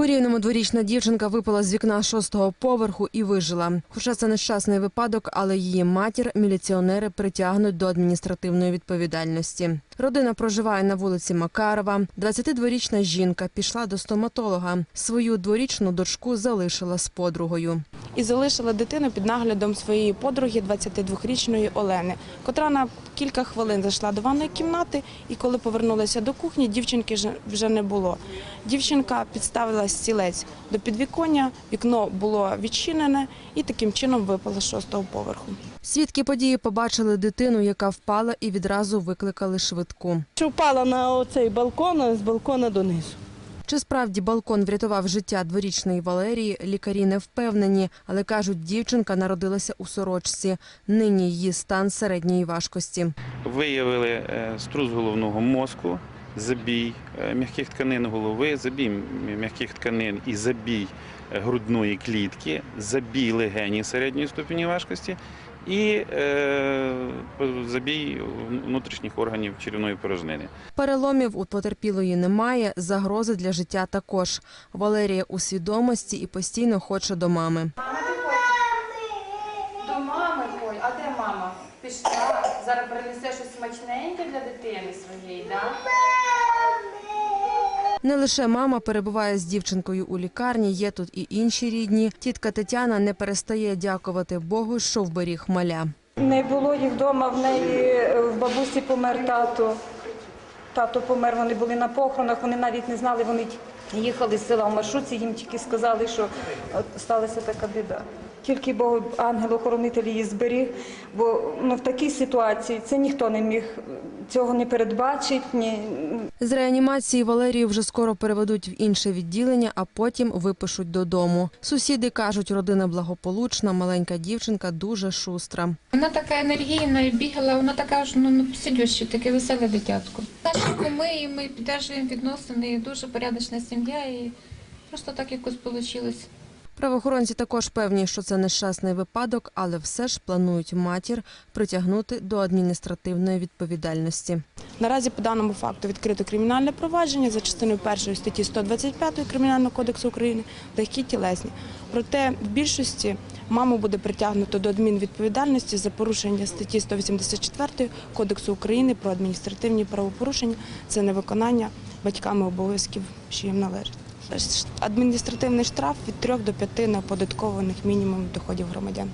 У рівному дворічна дівчинка випала з вікна шостого поверху і вижила. Хоча це нещасний випадок, але її матір міліціонери притягнуть до адміністративної відповідальності. Родина проживає на вулиці Макарова. 22-річна жінка пішла до стоматолога. Свою дворічну дочку залишила з подругою. і залишила дитину під наглядом своєї подруги, 22-річної Олени, котра на кілька хвилин зайшла до ванної кімнати, і коли повернулася до кухні, дівчинки вже не було. Дівчинка підставила стілець до підвіконня, вікно було відчинене і таким чином випала з шостого поверху. Свідки події побачили дитину, яка впала, і відразу викликали швидку. Що впала на оцей балкон, а з балкона донизу. Чи справді балкон врятував життя дворічної Валерії, лікарі не впевнені, але кажуть, дівчинка народилася у сорочці. Нині її стан середньої важкості. Виявили е, струс головного мозку, забій е, м'яких тканин голови, забій м'яких тканин і забій е, грудної клітки, забій легені середньої ступені важкості і е, забій внутрішніх органів черевної порожнини. Переломів у потерпілої немає, загрози для життя також. Валерія у свідомості і постійно хоче до мами. До мами а де мама? Пішла. Зараз принесе щось смачненьке для дитини своєї, так? Не лише мама перебуває з дівчинкою у лікарні, є тут і інші рідні. Тітка Тетяна не перестає дякувати Богу, що вберіг маля. Не було їх вдома, в неї е, в бабусі помер тато. Тато помер, вони були на похоронах, вони навіть не знали, вони їхали з села в маршрутці, їм тільки сказали, що сталася така біда. Тільки Бог, ангел-охоронитель її зберіг, бо ну, в такій ситуації це ніхто не міг цього не передбачити, ні, З реанімації Валерію вже скоро переведуть в інше відділення, а потім випишуть додому. Сусіди кажуть, родина благополучна, маленька дівчинка дуже шустра. Вона така енергійна і бігала, вона така ж ну, ну сидюща, таке веселе дитятко. Наші куми, і ми підтримуємо відносини, і дуже порядочна сім'я, і просто так якось вийшло. Правоохоронці також певні, що це нещасний випадок, але все ж планують матір притягнути до адміністративної відповідальності. Наразі по даному факту відкрито кримінальне провадження за частиною першої статті 125 Кримінального кодексу України легкі тілесні. Проте в більшості маму буде притягнуто до адмінвідповідальності за порушення статті 184 Кодексу України про адміністративні правопорушення. Це невиконання батьками обов'язків, що їм належить. Адміністративний штраф від 3 до 5 неоподаткованих мінімумів доходів громадян.